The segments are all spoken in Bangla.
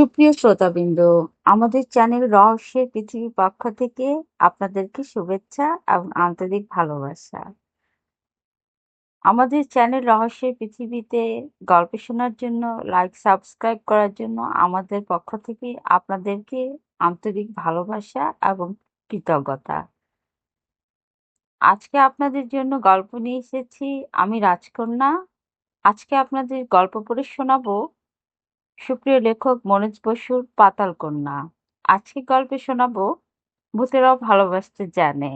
সুপ্রিয় শ্রোতাবৃন্দ, আমাদের চ্যানেল রহস্যের পৃথিবী পক্ষ থেকে আপনাদেরকে শুভেচ্ছা এবং আন্তরিক ভালোবাসা। আমাদের চ্যানেল রহস্যের পৃথিবীতে গল্প শোনার জন্য, লাইক, সাবস্ক্রাইব করার জন্য আমাদের পক্ষ থেকে আপনাদেরকে আন্তরিক ভালোবাসা এবং কৃতজ্ঞতা। আজকে আপনাদের জন্য গল্প নিয়ে এসেছি আমি রাজকন্যা। আজকে আপনাদের গল্প পড়ে শোনাবো সুপ্রিয় লেখক মনোজ বসুর পাতাল কন্যা। আজকে গল্পে শোনাবো ভূতেরাও ভালোবাসতে জানে।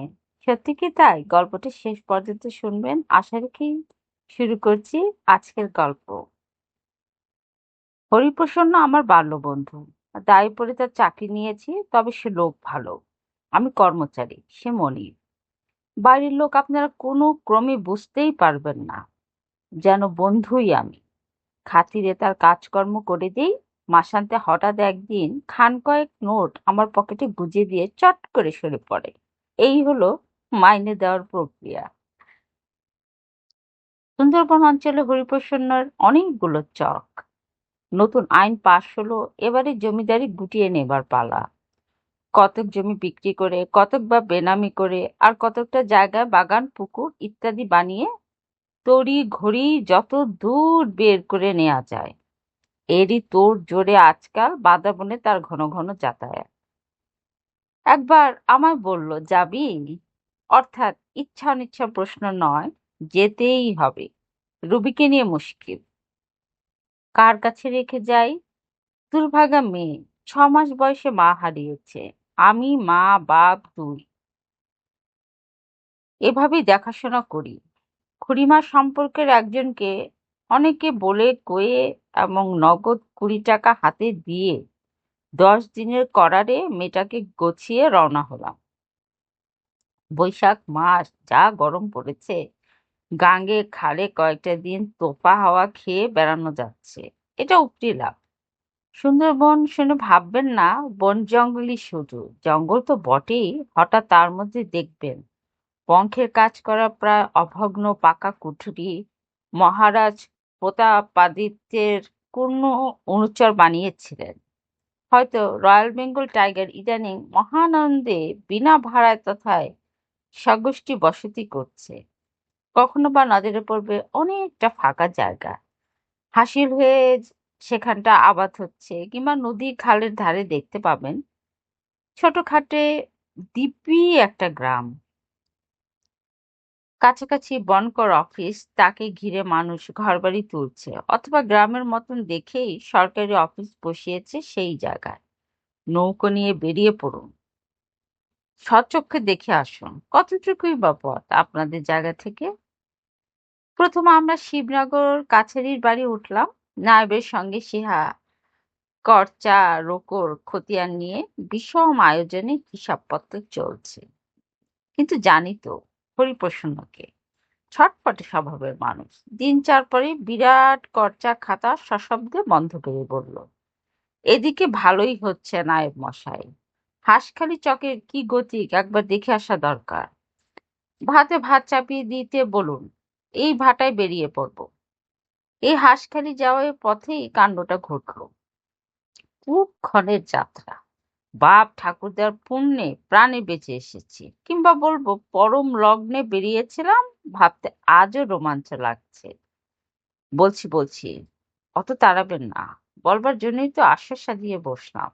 সত্যি কি তাই? গল্পটি শেষ পর্যন্ত শুনবেন। আশা রেখেই শুরু করছি আজকের গল্প। হরিপ্রসন্ন আমার বাল্য বন্ধু দায়ী পড়ে তার চাকরি নিয়েছি, তবে সে লোক ভালো। আমি কর্মচারী, সে মনির। বাড়ির লোক আপনারা কোনো ক্রমে বুঝতেই পারবেন না। যেন বন্ধুই আমি। খাতিরে তার কাজকর্ম করে দিই। মাসান্তে হঠাৎ একদিন খান কয়েক নোট আমার পকেটে গুজে দিয়ে চট করে সরে পড়ে। এই হলো মাইনে দেওয়ার প্রক্রিয়া। সুন্দরবন অঞ্চলে হরিপ্রসন্নর অনেকগুলো চক। নতুন আইন পাশ হলো, এবারে জমিদারি গুটিয়ে নেবার পালা। কতক জমি বিক্রি করে, কতক বা বেনামি করে, আর কতকটা জায়গায় বাগান, পুকুর ইত্যাদি বানিয়ে তড়ি ঘড়ি যত দূর বের করে নেওয়া যায়, এরই তোর জোরে আজকাল বাদাবনে তার ঘন ঘন যাতায়াত। একবার আমায় বলল, যাবি? অর্থাৎ ইচ্ছা অনিচ্ছা প্রশ্ন নয়, যেতেই হবে। রুবিকে নিয়ে মুশকিল। কার কাছে রেখে যাই? দুর্ভাগা মেয়ে, ছ মাস বয়সে মা হারিয়েছে। আমি মা, বাপ দুই এভাবেই দেখাশোনা করি। খুড়িমা সম্পর্কের একজনকে অনেকে বলে কয়ে এবং নগদ কুড়ি টাকা হাতে দিয়ে দশ দিনের করারে মেয়েটাকে গছিয়ে রওনা হলাম। বৈশাখ মাস যা গরম পড়েছে, গাঙ্গে খালে কয়েকটা দিন তোপা হাওয়া খেয়ে বেড়ানো যাচ্ছে। এটা উপরি লাভ। সুন্দরবন শুনে ভাববেন না, বন জঙ্গলই শুধু। জঙ্গল তো বটেই, হঠাৎ তার মধ্যে দেখবেন। পঙ্খের কাজ করা প্রায় অভগ্ন পাকা কুঠুরি। মহারাজ প্রতাপাদিত্যের কোন অনুচর বানিয়েছিলেন। হয়তো রয়্যাল বেঙ্গল টাইগার ইদানিং মহানন্দে বিনা ভাড়ায় তথায় স্বগোষ্ঠী বসতি করছে। কখনো বা নজরে পড়বে অনেকটা ফাঁকা জায়গা। হাসিল হয়ে সেখানটা আবাদ হচ্ছে কিংবা নদী খালের ধারে দেখতে পাবেন। ছোটখাটে দিব্যি একটা গ্রাম। কাছাকাছি বনকর অফিস, তাকে ঘিরে মানুষ ঘরবাড়ি তুলছে। অথবা গ্রামের মতন দেখেই সরকারি অফিস বসিয়েছে সেই জায়গায়। নৌকো নিয়ে বেরিয়ে পড়ুন। সচক্ষে দেখে আসুন। কতটুকুই বা পথ আপনাদের জায়গা থেকে? প্রথমে আমরা শিবনগর কাছারির বাড়ি উঠলাম। নায়বের সঙ্গে সিহা, করচা, রোকর, খতিয়ান নিয়ে বিষম আয়োজনে হিসাবপত্র চলছে। কিন্তু জানি তো হরিপ্রসন্নকে ছটপটে স্বভাবের মানুষ। দিন চার পরে বিরাট কর্চা খাতা সশব্দে বন্ধ করে বলল, এদিকে ভালোই হচ্ছে নায়েব মশাই। হাঁসখালি চকের কি গতিক একবার দেখে আসা দরকার। ভাতে ভাত চাপিয়ে দিতে বলুন, এই ভাটায় বেরিয়ে পড়ব। এই হাঁসখালি যাওয়ার পথেই কাণ্ডটা ঘটল। খুব ক্ষণের যাত্রা। বাপ ঠাকুরদার পুণ্যে প্রাণে বেঁচে এসেছি। কিংবা বলব, পরম লগ্নে বেরিয়েছিলাম, ভাবতে আজও রোমাঞ্চ লাগছে। বলছি বলছি, অত তাড়াবেন না, বলবার জন্যই তো আশ্বাসা দিয়ে বসলাম।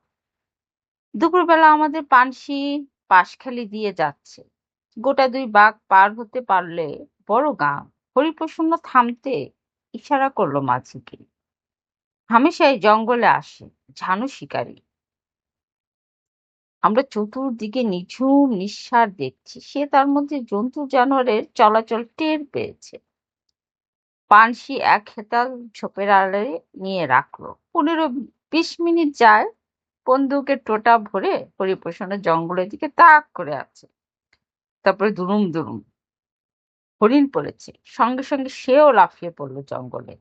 দুপুরবেলা আমাদের পানসি পাশখালি দিয়ে যাচ্ছে। গোটা দুই বাঘ পার হতে পারলে বড় গাঁ, হরিপ্রসন্ন থামতে ইশারা করল মাঝিকে। হামেশাই জঙ্গলে আসে, ঝানু শিকারী। আমরা চতুর্দিকে নিঝুম নিঃসার দেখছি। সে তার মধ্যে জন্তু জানোয়ারের চলাচল টের পেয়েছে। পানসি এক হেতাল ঝোপের আড়ে নিয়ে রাখল। পনেরো বিশ মিনিট যায়, বন্দুকের টোটা ভরে হরিপ্রসন্ন জঙ্গলের দিকে তাক করে আছে। তারপরে দুরুম দুরুম হরিণ পড়েছে। সঙ্গে সঙ্গে সেও লাফিয়ে পড়ল জঙ্গলে।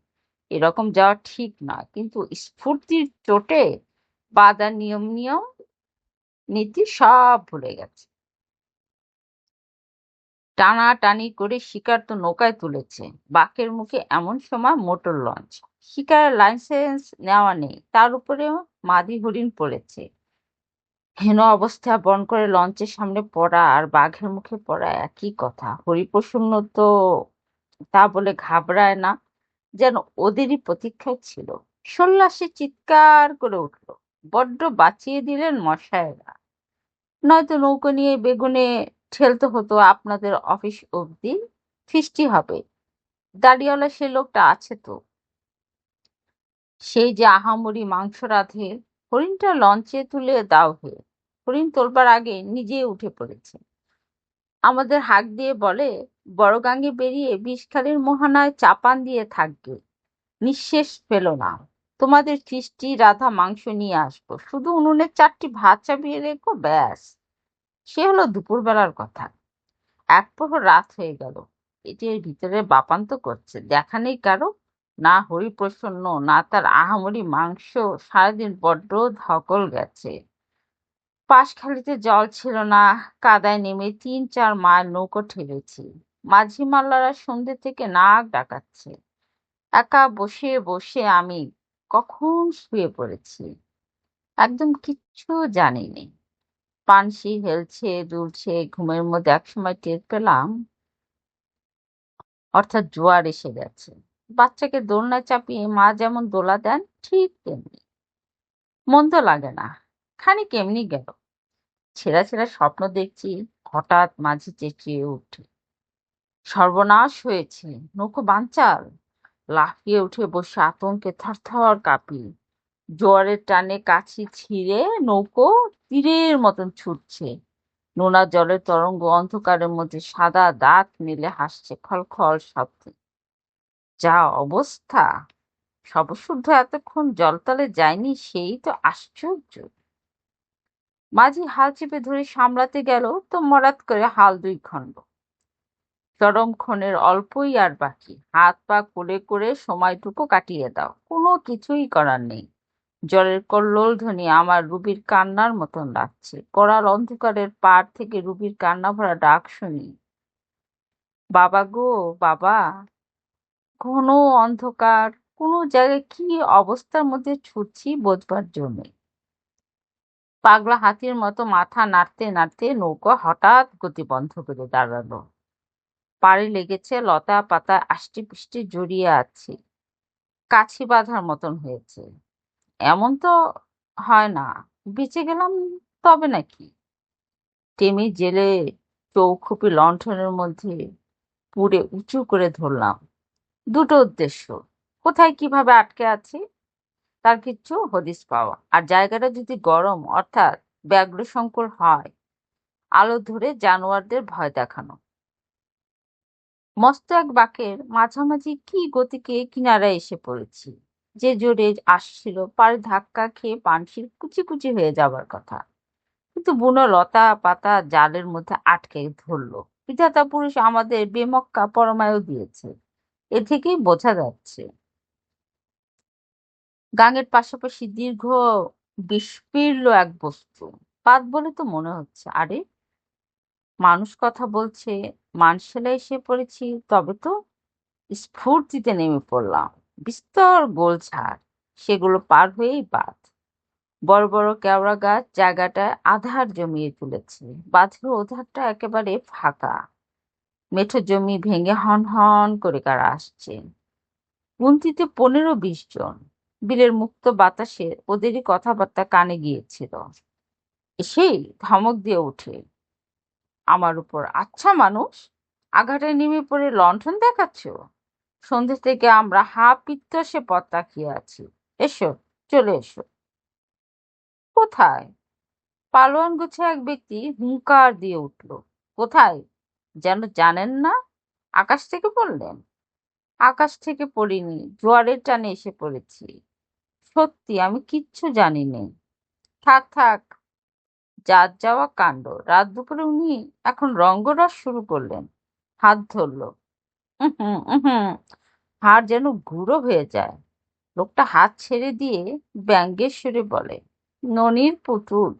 এরকম যাওয়া ঠিক না কিন্তু স্ফূর্তির চোটে বাদা নিয়ম নিয়ম নীতি সব ভুলে গেছে। টানাটানি করে শিকার তো নৌকায় তুলেছে। বাকের মুখে এমন সময় মোটর লঞ্চ। শিকারের লাইসেন্স নেওয়া নেই, তার উপরেও মাদি হরিণ পড়েছে। হেন অবস্থা, বন করে লঞ্চের সামনে পড়া আর বাঘের মুখে পড়া একই কথা। হরিপ্রসন্ন তো তা বলে ঘাবড়ায় না, যেন ওদেরই প্রতীক্ষায় ছিল। সন্ন্যাসী চিৎকার করে উঠল। বড্ড বাঁচিয়ে দিলেন মশায়েরা নয়তো নৌকো নিয়ে বেগুনে ঠেলতে হতো আপনাদের অফিস অবধি ফিস্টি হবে। দাড়িওয়ালা সে লোকটা আছে তো। সেই যে আহামরি মাংস রাধে, হরিণটা লঞ্চে তুলে দাও হে। হরিণ তোলবার আগে নিজে উঠে পড়েছে। আমাদের হাক দিয়ে বলে, বড় গাঙ্গে বেরিয়ে বিষখালির মোহানায় চাপান দিয়ে থাকবে। নিঃশেষ পেল না। তোমাদের ফিস্টি রাধা, মাংস নিয়ে আসব। শুধু উনুনে চারটি ভাত চাপিয়ে রেখো, ব্যাস। সে হলো দুপুরবেলার কথা। এক প্রহর রাত হয়ে গেল। এটির ভিতরে বাপান্ত করছে। দেখা নেই কারও। না হরিপ্রসন্ন, না তার আহামরি মাংস। সারাদিন বড্ড ধকল গেছে। পাশখালিতে জল ছিল না। কাদায় নেমে তিন চার মাইল নৌকো ঠেলেছি। মাঝি মাল্লারা সন্ধ্যে থেকে নাক ডাকাচ্ছে। একা বসে বসে আমি কখন শুয়ে পড়েছি? একদম কিচ্ছু জানিনি পানসি হেলছে, দুলছে, ঘুমের মধ্যে একসময় টের পেলাম, অর্থাৎ জোয়ার এসে গেছে। বাচ্চাকে দোলনা চাপিয়ে মা যেমন দোলা দেন, ঠিক তেমনি। মন্দ লাগে না। খানিক এমনি গেল। ছেঁড়া ছেঁড়া স্বপ্ন দেখছি, হঠাৎ মাঝে চেঁচিয়ে উঠে। সর্বনাশ হয়েছে। নৌকো বাঞ্চাল। লাফিয়ে উঠে বসে আতঙ্কে থরথর কাঁপি জোয়ারের টানে কাছি ছিঁড়ে নৌকো তীরের মতন ছুটছে। নোনা জলের তরঙ্গ অন্ধকারের মধ্যে সাদা দাঁত মেলে হাসছে খলখল শব্দে। যা অবস্থা? সবশুদ্ধ এতক্ষণ জলতলে যায়নি, সেই তো আশ্চর্য। মাঝি হাল চেপে ধরে সামলাতে গেল, তো মরাত করে হাল দুই খণ্ড। চরম ক্ষণের অল্পই আর বাকি। হাত পা করে করে সময়টুকু কাটিয়ে দাও। কোনো কিছুই করার নেই। জলের কল্লোল ধ্বনি আমার রুবির কান্নার মতন লাগছে। করাল অন্ধকারের পার থেকে রুবির কান্না ভরা ডাক শুনি। বাবা গো, বাবা! ঘন অন্ধকার। কোনো জায়গায় কি অবস্থার মধ্যে ছুটছি বোঝবার জন্যে? পাগলা হাতির মতো মাথা নাড়তে নাড়তে নৌকা হঠাৎ গতি বন্ধ করে দাঁড়াল। পাড়ে লেগেছে, লতা পাতা, আষ্টি পিষ্টি জড়িয়ে আছে। কাছি বাঁধার মতন হয়েছে। এমন তো হয় না। বেঁচে গেলাম তবে নাকি? টেমি জেলে চৌখুপি লণ্ঠনের মধ্যে পুড়ে উঁচু করে ধরলাম। দুটো উদ্দেশ্য। কোথায় কীভাবে আটকে আছি? তার কিচ্ছু হদিস পাওয়া। আর জায়গাটা যদি গরম, অর্থাৎ ব্যাঘ্র সংকুল হয়, আলো ধরে জানোয়ারদের ভয় দেখানো। মস্ত এক বাকের মাঝামাঝি কি গতিকে কিনারায় এসে পড়েছি? যে জোরে আসছিল, পারে ধাক্কা খেয়ে পানসির কুচি কুচি হয়ে যাবার কথা। কিন্তু বুনো লতা পাতা জালের মধ্যে আটকে ধরলো। বিধাতা পুরুষ আমাদের বেমক্কা পরমায়ও দিয়েছে। এ থেকেই বোঝা যাচ্ছে। গাঙের পাশাপাশি দীর্ঘ বিস্ফীর্ণ এক বস্তু। পাত বলে তো মনে হচ্ছে। আরে মানুষ কথা বলছে মানসেলা এসে পড়েছি, তবে তো স্ফূর্তিতে নেমে পড়লাম। বিস্তর গোলঝাড় সেগুলো পার হয়েই বাঁধ বড় বড় কেওড়া গাছ জায়গাটায় আধার জমিয়ে তুলেছে, বাঁধের ওধারটা একেবারে ফাঁকা। মেঠো জমি ভেঙে হন হন করে কারা আসছে? গুনতিতে পনেরো বিশ জন। বিলের মুক্ত বাতাসে ওদেরই কথাবার্তা কানে গিয়েছিল। এসেই ধমক দিয়ে উঠে আমার উপর আচ্ছা মানুষ আঘাটে নেমে পড়ে লণ্ঠন দেখাচ্ছ? সন্ধ্যে থেকে আমরা হা পিত্তসে পথ তাকিয়ে আছি। এসো, চলে এসো। কোথায়? পালোয়ান গুছে এক ব্যক্তি হুঙ্কার দিয়ে উঠল। কোথায়? যেন জানেন না? আকাশ থেকে পড়লেন? আকাশ থেকে পড়িনি, জোয়ারের টানে এসে পড়েছি। সত্যি, আমি কিচ্ছু জানি নে থাক থাক যার যাওয়া কাণ্ড। রাত দুপুরে উনি এখন রঙ্গরস শুরু করলেন। হাত ধরল। হাড় যেন গুঁড়ো হয়ে যায়। লোকটা হাত ছেড়ে দিয়ে ব্যঙ্গের সুরে বলে, ননির পুতুল,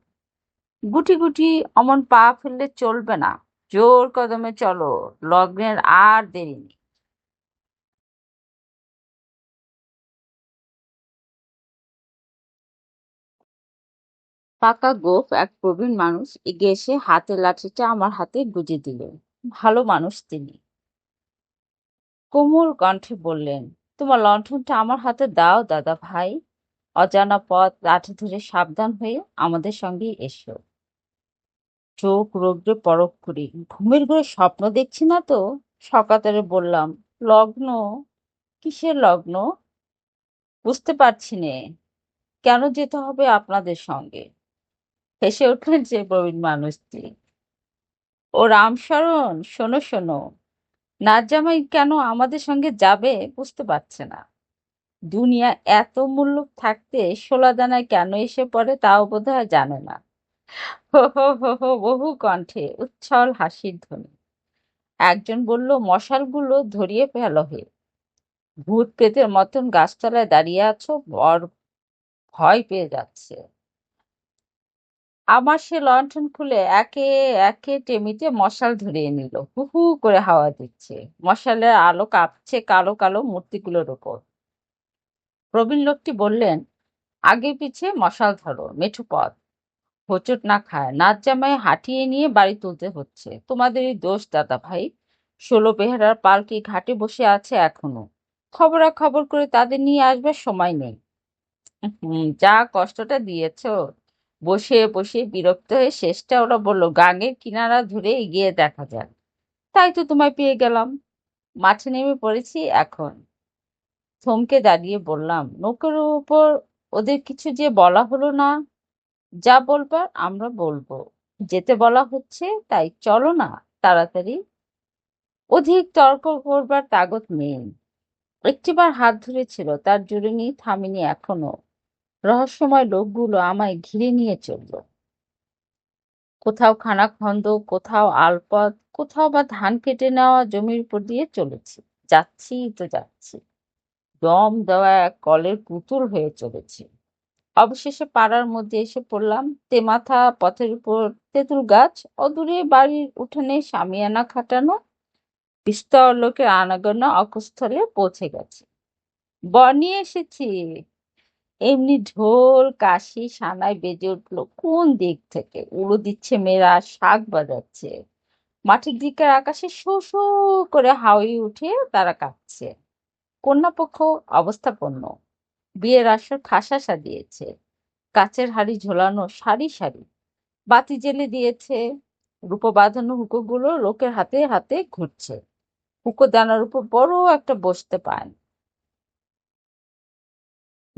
গুটি গুটি অমন পা ফেললে চলবে না। জোর কদমে চলো, লগ্নের আর দেরি নেই। পাকা গোফ, এক প্রবীণ মানুষ এগিয়ে এসে হাতের লাঠিটা আমার হাতে গুজে দিল। ভালো মানুষ তিনি। কোমল কণ্ঠে বললেন, তোমার লণ্ঠনটা আমার হাতে দাও, দাদা ভাই। অজানা পথ, লাঠি ধরে সাবধান হয়ে আমাদের সঙ্গে এসো। চোখ রোগড়ে পরক করি। ঘুমের ঘরে স্বপ্ন দেখছি না তো? সকাতারে বললাম, লগ্ন? কিসের লগ্ন? বুঝতে পারছি নে। কেন যেতে হবে আপনাদের সঙ্গে? হেসে উঠলেন যে প্রবীণ মানুষটি। ও রামশরণ শোনো শোনো। জামাই কেন আমাদের সঙ্গে যাবে বুঝতে পারছে না। দুনিয়া এত মূল্য থাকতে শোলা দানায় কেন এসে পড়ে তাও বোধহয় জানে না। হো হো হো হো, বহু কণ্ঠে উচ্ছল হাসির ধ্বনি। একজন বলল, মশালগুলো ধরিয়ে ফেল হে। ভূত পেতের মতন গাছতলায় দাঁড়িয়ে আছো, বর ভয় পেয়ে যাচ্ছে। আমার সে লণ্ঠন খুলে একে একে টেমিতে মশাল ধরিয়ে নিল। হু হু করে হাওয়া দিচ্ছে। মশালের আলো কাঁপছে কালো কালো মূর্তিগুলোর ওপর। প্রবীণ লোকটি বললেন, আগে পিছে মশাল ধরো, মেঠু পথ। হোঁচট না খায়। নাচ জামাই হাঁটিয়ে নিয়ে বাড়ি তুলতে হচ্ছে। তোমাদেরই দোষ, দাদা ভাই। ষোলো বেহারার পালকি ঘাটে বসে আছে এখনও। খবরাখবর করে তাদের নিয়ে আসবার সময় নেই। যা কষ্টটা দিয়েছ। বসে বসে বিরক্ত হয়ে শেষটা ওরা বলল, গাঙের কিনারা ধরে এগিয়ে দেখা যাক। তাই তো তোমায় পেয়ে গেলাম। মাঠে নেমে পড়েছি এখন। থমকে দাঁড়িয়ে বললাম, নৌকার উপর ওদের কিছু যে বলা হলো না, যা বলবার আমরা বলব। যেতে বলা হচ্ছে, তাই চলো না, তাড়াতাড়ি। অধিক তর্ক করবার তাগত নেই একটিবার হাত ধরেছিল, তার জুড়িনি থামিনি এখনও। রহস্যময় লোকগুলো আমায় ঘিরে নিয়ে চলল। কোথাও খানাখন্দ, কোথাও আলপথ কোথাও বা ধান কেটে নেওয়া জমির উপর দিয়ে চলেছি। যাচ্ছি তো যাচ্ছি। দম দেওয়া এক কলের পুতুল হয়ে চলেছি। অবশেষে পাড়ার মধ্যে এসে পড়লাম। তেমাথা পথের উপর তেঁতুল গাছ, অদূরে বাড়ির উঠানে সামিয়ানা খাটানো, বিস্তর লোকের আনাগোনা অকস্থলে পৌঁছে গেছে। বর নিয়ে এসেছি। এমনি ঢোল, কাশি, সানাই বেজে উঠল। কোন দিক থেকে? উড়ো দিচ্ছে মেয়েরা, শাক বাজাচ্ছে। মাঠের দিকের আকাশে শো শো করে হাওয়াই উঠে তারা কাঁপছে। কন্যাপক্ষ অবস্থাপন্ন। বিয়ের আসর খাসা সাজিয়েছে। কাচের হাড়ি ঝোলানো সারি সারি। বাতি জেলে দিয়েছে। রূপো বাঁধানো হুকোগুলো লোকের হাতে হাতে ঘুরছে। হুকো দানার উপর বড় একটা বসতে পান।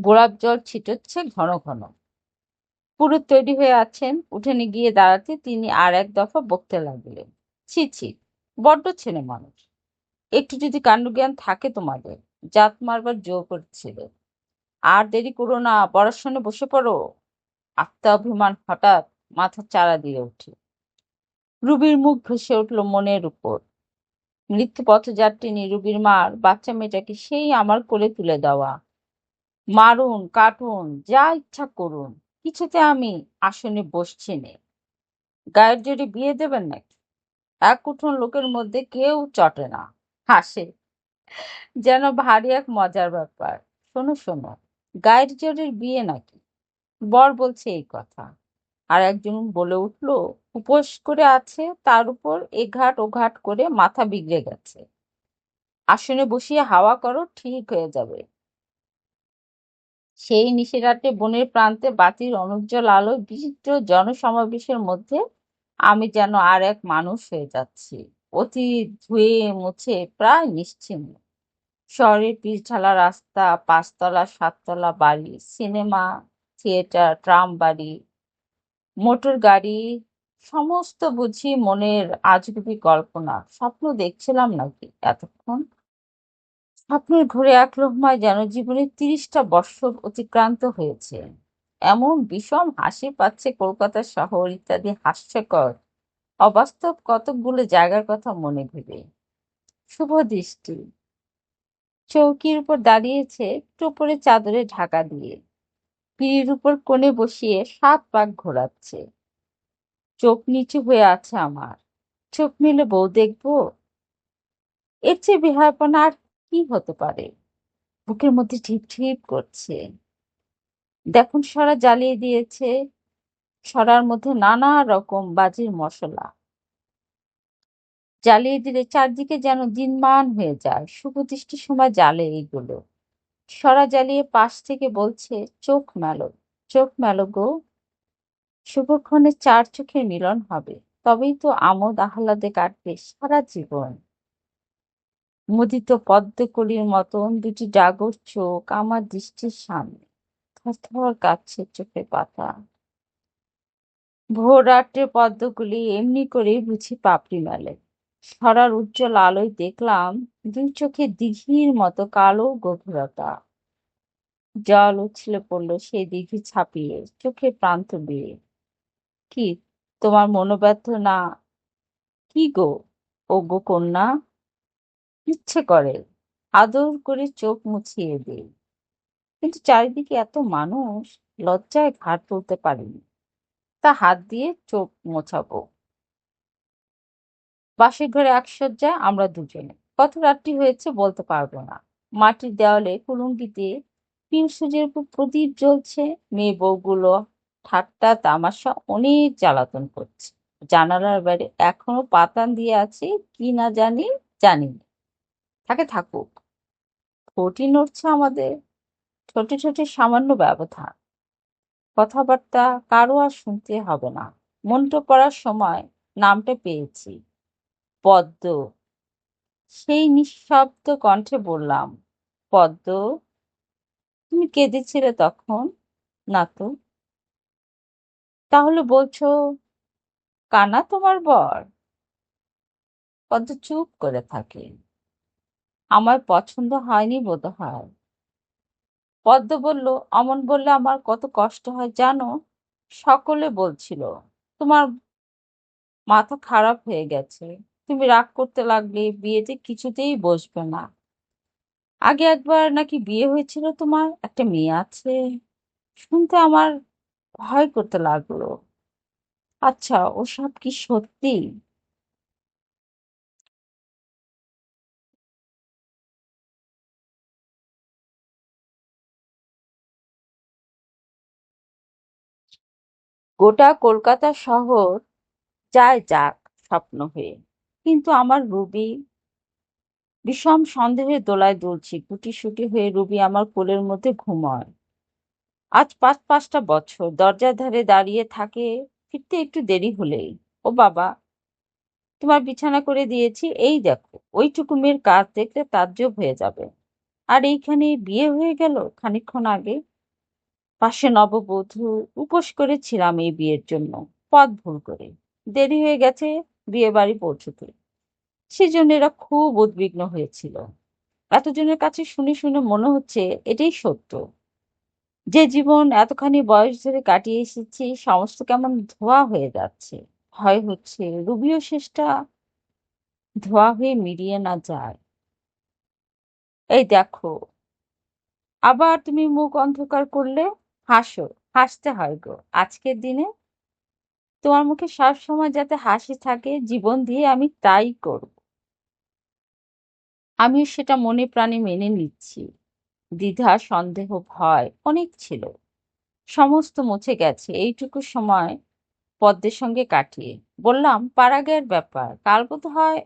গোলাপ জল ছিটোচ্ছে ঘন ঘন। পুরো তৈরি হয়ে আছেন, উঠেনে গিয়ে দাঁড়াতে তিনি আর এক দফা বকতে লাগলেন। ছি ছি, বড্ড ছেলে মানুষ। একটু যদি কাণ্ডজ্ঞান থাকে তোমাদের, জাত মারবার জো করছিল। আর দেরি করো না, পড়াশোনা বসে পড়ো। আত্মা অভিমান হঠাৎ মাথা চারা দিয়ে উঠে রুবির মুখ ভেসে উঠল মনের উপর। মৃত্যু পথযাত্রিনী রুবির মার, বাচ্চা মেয়েটাকে সেই আমার কোলে তুলে দেওয়া। মারুন, কাটুন, যা ইচ্ছা করুন। কিছুতে আমি আসনে বসছি নে। গায়ের জোরে বিয়ে দেবেন নাকি? এক উঠোন লোকের মধ্যে কেউ চটে না। হাসে। যেন ভারী এক মজার ব্যাপার। শোনো শোনো, গায়ের জোরের বিয়ে নাকি? বর বলছে এই কথা। আর একজন বলে উঠল, উপোস করে আছে, তার উপর এ ঘাট ও ঘাট করে মাথা বিগড়ে গেছে। আসনে বসিয়ে হাওয়া করো, ঠিক হয়ে যাবে। সেই নিশিরাতে বনের প্রান্তে বাতির অনুজ্জ্বল আলোয় বিচিত্র জনসমাবেশের মধ্যে আমি যেন আর এক মানুষ হয়ে যাচ্ছি। অতি ধুয়ে মুছে প্রায় নিশ্চিন্ন। শহরের পিচঢালা রাস্তা, পাঁচতলা, সাততলা বাড়ি, সিনেমা, থিয়েটার, ট্রাম বাড়ি, মোটর গাড়ি, সমস্ত বুঝি মনের আজগুবি কল্পনা। স্বপ্ন দেখছিলাম নাকি এতক্ষণ? স্বপ্নের ঘোরে এক লোকমায় যেন জীবনের তিরিশটা বৎসর অতিক্রান্ত হয়েছে। এমন বিষম হাসি পাচ্ছে কলকাতা শহর ইত্যাদি হাস্যকর, অবাস্তব কতকগুলো জায়গার কথা মনে ভেবে। শুভ দৃষ্টি। চৌকির উপর দাঁড়িয়েছে টোপরে চাদরে ঢাকা দিয়ে। পিড়ির উপর কোণে বসিয়ে সাত পাক ঘোরাচ্ছে। চোখ নিচু হয়ে আছে আমার। চোখ মিলে বউ দেখব? এর চেয়ে বিহারপনা আর কি হতে পারে? বুকের মধ্যে ঠিপ ঠিপ করছে। দেখুন, সরা জ্বালিয়ে দিয়েছে। সরার মধ্যে নানা রকম বাজির মশলা। জ্বালিয়ে দিলে চারদিকে যেন দিনমান হয়ে যায়। শুভ দৃষ্টির সময় জ্বালে এইগুলো। সরা জ্বালিয়ে পাশ থেকে বলছে, চোখ মেলো। চোখ মেলো গো। শুভক্ষণে চার চোখের মিলন হবে। তবেই তো আমোদ আহ্লাদে কাটবে সারা জীবন। মুদিত পদ্মকলির মতন দুটি ডাগর চোখ আমার দৃষ্টির সামনে। থরথর কাচ্ছে চোখের পাতা। ভোর রাত্রে পদ্মগুলি এমনি করেই বুঝি পাপড়ি মেলে। সরার উজ্জ্বল আলোয় দেখলাম দুই চোখে দিঘির মতো কালো গভীরতা। জল উছলে পড়ল সে দিঘি ছাপিয়ে চোখে প্রান্ত দিয়ে। কি, তোমার মনোব্যথ না? কি গো, ও গো কন্যা? ইচ্ছে করে, আদর করে চোখ মুছিয়ে দিই কিন্তু চারিদিকে এত মানুষ, লজ্জায় ঘাট তুলতে পারিনি। তা হাত দিয়ে চোখ মোছাবো। বাসের ঘরে এক আমরা দুজনে। কত রাত্রি হয়েছে, বলতে পারব না। মাটির দেওয়ালে কুলুঙ্গিতে পিন সুজের উপর প্রদীপ জ্বলছে, মেয়ে বউগুলো ঠাট্টা, তামাশা অনেক জ্বালাতন করছে। জানালার বাইরে এখনও পাতান দিয়ে আছে, কি না জানি জানি না। থাকে থাকুক। ঠোঁটই নড়ছে আমাদের ছোটে ছোটে, সামান্য ব্যবধান। কথাবার্তা কারও আর শুনতে হবে না। মন্ত্র পড়ার সময় নামটা পেয়েছি। পদ্ম। সেই নিঃশব্দ কণ্ঠে বললাম, পদ্ম, তুমি কেঁদেছিলে তখন? না তো? তাহলে বলছো, কানা তোমার বর? পদ্ম চুপ করে থাকে। আমার পছন্দ হয়নি বোধ হয় পদ্ম বলল, অমন বললে আমার কত কষ্ট হয় জানো? সকলে বলছিল, তোমার মাথা খারাপ হয়ে গেছে, তুমি রাগ করতে লাগলে বিয়েতে কিছুতেই বসবে না। আগে একবার নাকি বিয়ে হয়েছিল তোমার? একটা মেয়ে আছে। শুনতে আমার ভয় করতে লাগল। আচ্ছা ওসব কি সত্যি? গোটা কলকাতা শহর যায় যাক স্বপ্ন হয়ে। কিন্তু আমার রুবি বিষম সন্দেহের দোলায় দুলছি গুটি সুটি হয়ে রুবি আমার কোলের মধ্যে ঘুমায়। আজ পাঁচ পাঁচটা বছর, দরজার ধারে দাঁড়িয়ে থাকে, ফিরতে একটু দেরি হলেই। ও বাবা, তোমার বিছানা করে দিয়েছি, এই দেখো, ওইটুকু মেয়ের কাজ দেখলে তাজ্জব হয়ে যাবে। আর এইখানে বিয়ে হয়ে গেল, খানিকক্ষণ আগে। পাশে নববধূ উপোস করেছিলাম এই বিয়ের জন্য, পথ ভুল করে। দেরি হয়ে গেছে বিয়ে বাড়ি পৌঁছতে। সেজন্য এরা খুব উদ্বিগ্ন হয়েছিল। এতজনের কাছে শুনে শুনে মনে হচ্ছে এটাই সত্য। যে জীবন এতখানি বয়স ধরে কাটিয়ে এসেছি, সমস্ত কেমন ধোয়া হয়ে যাচ্ছে। ভয় হচ্ছে, রুবিও শেষটা ধোয়া হয়ে মিলিয়ে না যায়। এই দেখো, আবার তুমি মুখ অন্ধকার করলে? হাসো, হাসতে হয় গো। আজকের দিনে তোমার মুখে সব সময় যাতে হাসি থাকে, জীবন দিয়ে আমি তাই করব। আমিও সেটা মনে প্রাণে মেনে নিচ্ছি। দ্বিধা, সন্দেহ, ভয় অনেক ছিল। সমস্ত মুছে গেছে। এইটুকু সময় পদ্মের সঙ্গে কাটিয়ে। বললাম পাড়াগের ব্যাপার। কাল বোধ হয়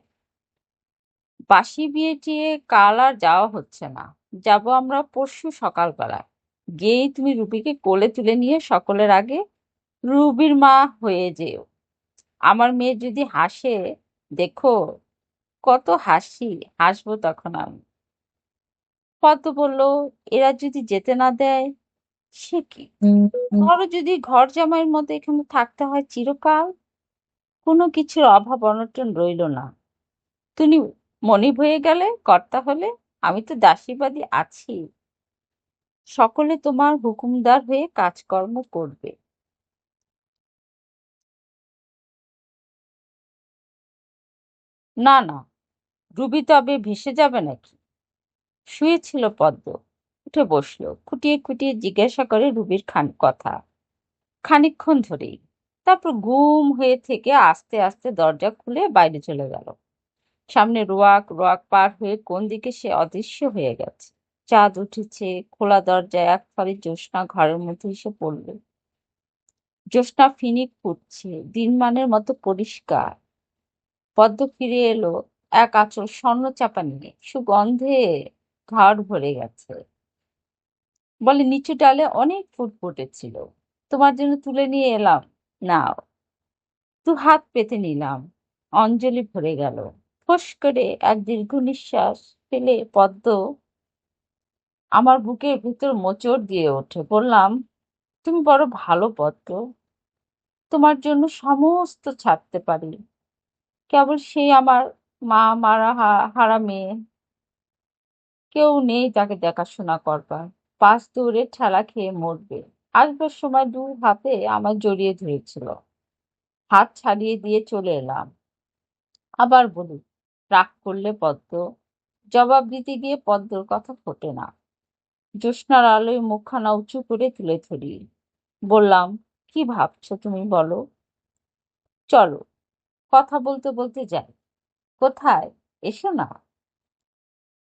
বাসি বিয়ে টিয়ে কাল আর যাওয়া হচ্ছে না। যাব আমরা পরশু সকালবেলা গিয়েই তুমি রুবিকে কোলে তুলে নিয়ে সকলের আগে রুবির মা হয়ে যেও। আমার মেয়ে যদি হাসে দেখো কত হাসি হাসবো তখন আমি। পদ্ম বলল এরা যদি যেতে না দেয় সে কি? ধরো যদি ঘর জামাইয়ের মতো এখানে থাকতে হয় চিরকাল কোনো কিছুর অভাব অনটন রইল না। তুমি মনিব হয়ে গেলে কর্তা হলে আমি তো দাসীবাদী আছি। সকলে তোমার হুকুমদার হয়ে কাজকর্ম করবে। না না, রুবি তবে ভেসে যাবে নাকি? শুয়েছিল পদ্ম, উঠে বসল, খুঁটিয়ে খুঁটিয়ে জিজ্ঞাসা করে রুবির খান কথা। খানিকক্ষণ ধরেই, তারপর গুম হয়ে থেকে আস্তে আস্তে দরজা খুলে বাইরে চলে গেল। সামনে রোয়াক রোয়াক পার হয়ে কোন দিকে সে অদৃশ্য হয়ে গেছে। চাঁদ উঠেছে, খোলা দরজায় এক ফালি জ্যোৎস্না ঘরের মধ্যে এসে পড়ল। জ্যোৎস্না ফিনিক ফুটছে দিনমানের মতো পরিষ্কার। পদ্ম ফিরে এলো, এক আঁচল স্বর্ণ চাপা নিয়ে। সুগন্ধে ঘর ভরে গেছে। বলে, নিচু ডালে অনেক ফুট ফুটেছিল। তোমার জন্য তুলে নিয়ে এলাম। নাও। দু হাত পেতে নিলাম। অঞ্জলি ভরে গেল। ফোস করে এক দীর্ঘ নিঃশ্বাস ফেলে পদ্ম আমার বুকের ভিতর মোচড় দিয়ে ওঠে। বললাম, তুমি বড় ভালো পদ্ম তোমার জন্য সমস্ত ছাড়তে পারি। কেবল সেই আমার মা মারা হারা মেয়ে। কেউ নেই তাকে দেখাশোনা করবার। পাঁচ দৌড়ে ঠেলা খেয়ে মরবে। আসবার সময় দু হাতে আমার জড়িয়ে ধরেছিল। হাত ছাড়িয়ে দিয়ে চলে এলাম। আবার বলি, রাগ করলে পদ্ম জবাব দিতে গিয়ে পদ্মর কথা ফোটে না। জ্যোৎস্নার আলোয় মুখখানা উঁচু করে তুলে ধরি। বললাম, কি ভাবছ তুমি বলো? চলো, কথা বলতে বলতে যাই। কোথায়? এসো না।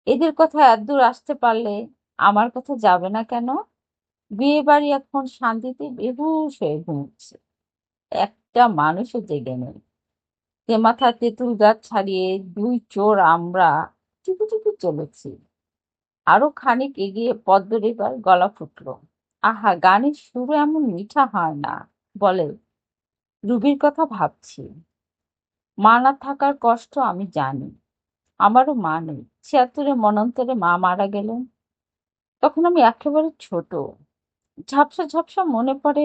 এদের কথা এতদূর আসতে পারলে আমার কথা যাবে না কেন? বিয়ে বাড়ি এখন শান্তিতে বেহুশ হয়ে ঘুমোচ্ছে। একটা মানুষও জেগে নেই। যে মাথা তেঁতুল গাছ ছাড়িয়ে দুই চোর আমরা চুপি চুপি চলেছি। আরও খানিক এগিয়ে পদ্মরেবার গলা ফুটলো। আহা, গানের সুর এমন মিঠা হয় না বলে রুবির কথা ভাবছি। মা না থাকার কষ্ট আমি জানি, আমারও মা নেই। ছিয়াত্তরে মনন্তরে মা মারা গেলেন, তখন আমি একেবারে ছোট। ঝাপসা ঝাপসা মনে পড়ে,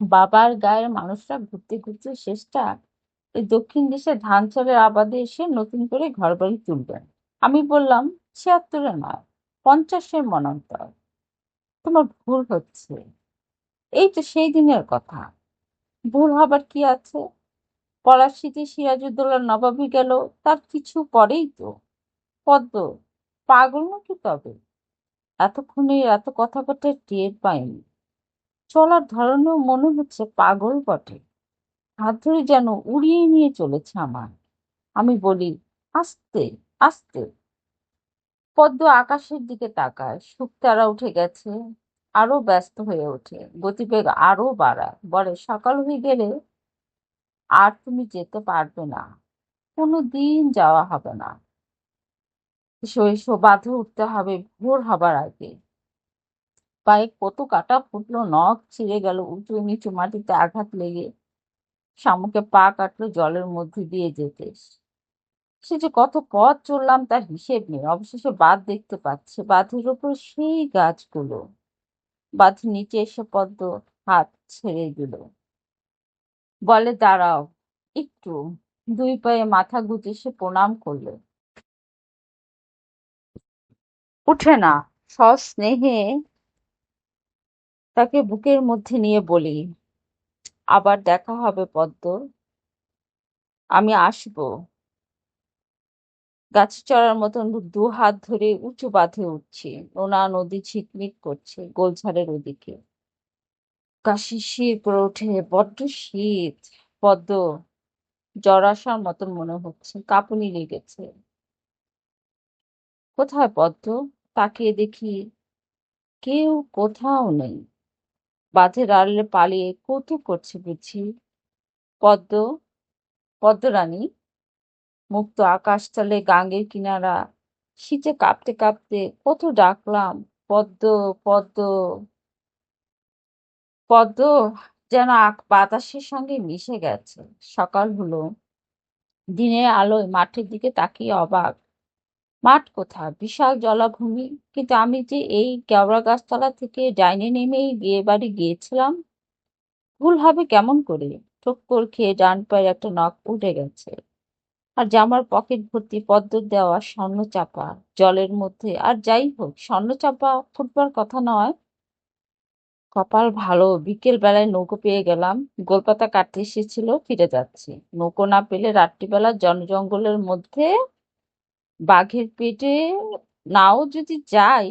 বাবার গায়ের মানুষরা ঘুরতে ঘুরতে শেষটা এই দক্ষিণ দেশে ধান চালের আবাদে এসে নতুন করে ঘরবাড়ি তুলবেন। আমি বললাম ছিয়াত্তরে নয় পঞ্চাশের মনান্তর। তোমার ভুল হচ্ছে। এই তো সেই দিনের কথা। ভুল হবার কি আছে? পলাশীতে সিরাজউদ্দৌলার নবাবী গেল, তার কিছু পরেই তো। পদ্ম, পাগল নাকি তবে? এতক্ষণে এত কথা কথা টের পাইনি। চলার ধরনেও মনে হচ্ছে পাগল বটে। হাত ধরে যেন উড়িয়ে নিয়ে চলেছে আমার। আমি বলি, আস্তে আস্তে। পদ্ম আকাশের দিকে তাকায়। শুকতারা উঠে গেছে, আরও ব্যস্ত হয়ে ওঠে। গতিবেগ আরও বাড়ায়। বলে, সকাল হয়ে গেলে আর তুমি যেতে পারবে না। কোনো দিন যাওয়া হবে না। এসো বাঁধে উঠতে হবে। ভোর হবার আগে। পায়ে কত কাটা ফুটলো, নখ ছিঁড়ে গেল উঁচু নিচু মাটিতে আঘাত লেগে। শামুকে পা কাটলো জলের মধ্যে দিয়ে যেতে। সে যে কত পথ চললাম তার হিসেব নেই। অবশেষে বাঁধ দেখতে পাচ্ছে। বাঁধের ওপর সেই গাছগুলো। বাঁধের নিচে এসে পদ্ম হাত ছেড়ে দিল। বলে, দাঁড়াও, একটু দুই পায়ে মাথা গুজে সে প্রণাম করল। উঠে না সস্নেহে তাকে বুকের মধ্যে নিয়ে বলি, আবার দেখা হবে পদ্ম। আমি আসব। গাছে চড়ার মতন দু হাত ধরে উঁচু বাঁধে উঠছে। নোনা নদী ঝিকমিক করছে গোলঝাড়ের ওদিকে। গা শিরশির করে ওঠে, বড্ড শীত, পদ্ম আসার মতন মনে হচ্ছে, কাঁপুনি লেগেছে। কোথায় পদ্ম? তাকিয়ে দেখি কেউ কোথাও নেই। বাঁধের আড়ালে পালিয়ে কৌতুক করছে বুঝি। পদ্ম? পদ্মরানী? মুক্ত আকাশতলে গাঙ্গের কিনারা। শীতে কাঁপতে কাঁপতে কত ডাকলাম, পদ্ম পদ্ম। পদ্ম যেন বাতাসের সঙ্গে মিশে গেছে। সকাল হলো। দিনের আলোয় মাঠের দিকে তাকিয়ে অবাক। মাঠ কোথায়? বিশাল জলাভূমি। কিন্তু আমি যে এই কেওড়া গাছতলা থেকে ডাইনে নেমেই বিয়ে বাড়ি গিয়েছিলাম, ভুল হবে কেমন করে? ঠোক্কর খেয়ে ডান পায়ের একটা নখ উঠে গেছে। আর জামার পকেট ভর্তি পদ্ম দেওয়া স্বর্ণ চাপা, জলের মধ্যে। আর যাই হোক, স্বর্ণ চাপা ফুটবার কথা নয়। কপাল ভালো, বিকেল বেলায় নৌকো পেয়ে গেলাম। গোলপাতা কাটতে এসেছিল, ফিরে যাচ্ছি। নৌকো না পেলে রাত্রিবেলা জন জঙ্গলের মধ্যে বাঘের পেটে নাও যদি যাই।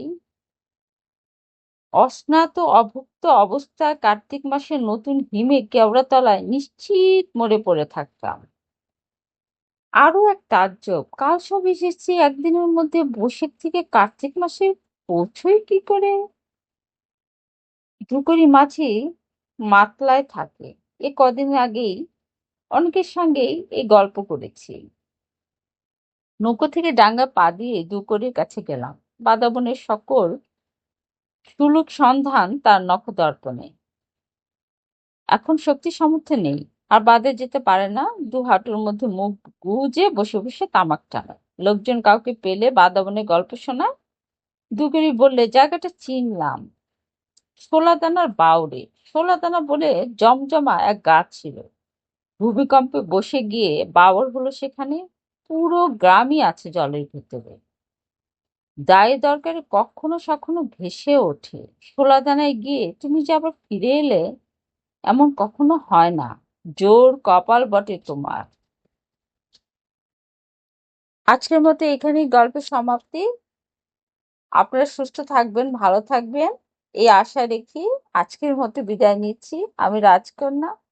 অস্নাত অভুক্ত অবস্থায় কার্তিক মাসের নতুন হিমে কেওড়াতলায় নিশ্চিত মরে পড়ে থাকতাম। আরও এক তাজ্জব, কাল সব এসেছি, একদিনের মধ্যে বৈশাখ থেকে কার্তিক মাসে পৌঁছই কি করে? ধুকরি মাঝি মাতলায় থাকে। এ কদিন আগেই, অনেকের সঙ্গেই এই গল্প করেছি। নৌকো থেকে ডাঙ্গা পা দিয়ে দুকরির কাছে গেলাম। বাদাবনের সকল সুলুক সন্ধান তার নখদর্পণে। এখন শক্তি সামর্থ্য নেই। আর বাদে যেতে পারে না, দু হাঁটুর মধ্যে মুখ গুজে বসে বসে তামাক টানা লোকজন কাউকে পেলে বাদাবনে গল্প শোনায়। দুগরি বললে, জায়গাটা চিনলাম। শোলাদানার বাউরে শোলাদানা বলে, জমজমা এক গাছ ছিল। ভূমিকম্পে বসে গিয়ে বাবর হলো সেখানে। পুরো গ্রামই আছে জলের ভিতরে। দায়ে দরকারে কখনো সখনো ভেসে ওঠে। শোলাদানায় গিয়ে, তুমি যে আবার ফিরে এলে, এমন কখনো হয় না। জোর কপাল বটে তোমার। আজকের মতো এখানেই গল্পের সমাপ্তি। আপনারা সুস্থ থাকবেন, ভালো থাকবেন। এই আশা রেখে আজকের মতো বিদায় নিচ্ছি। আমি রাজকন্যা।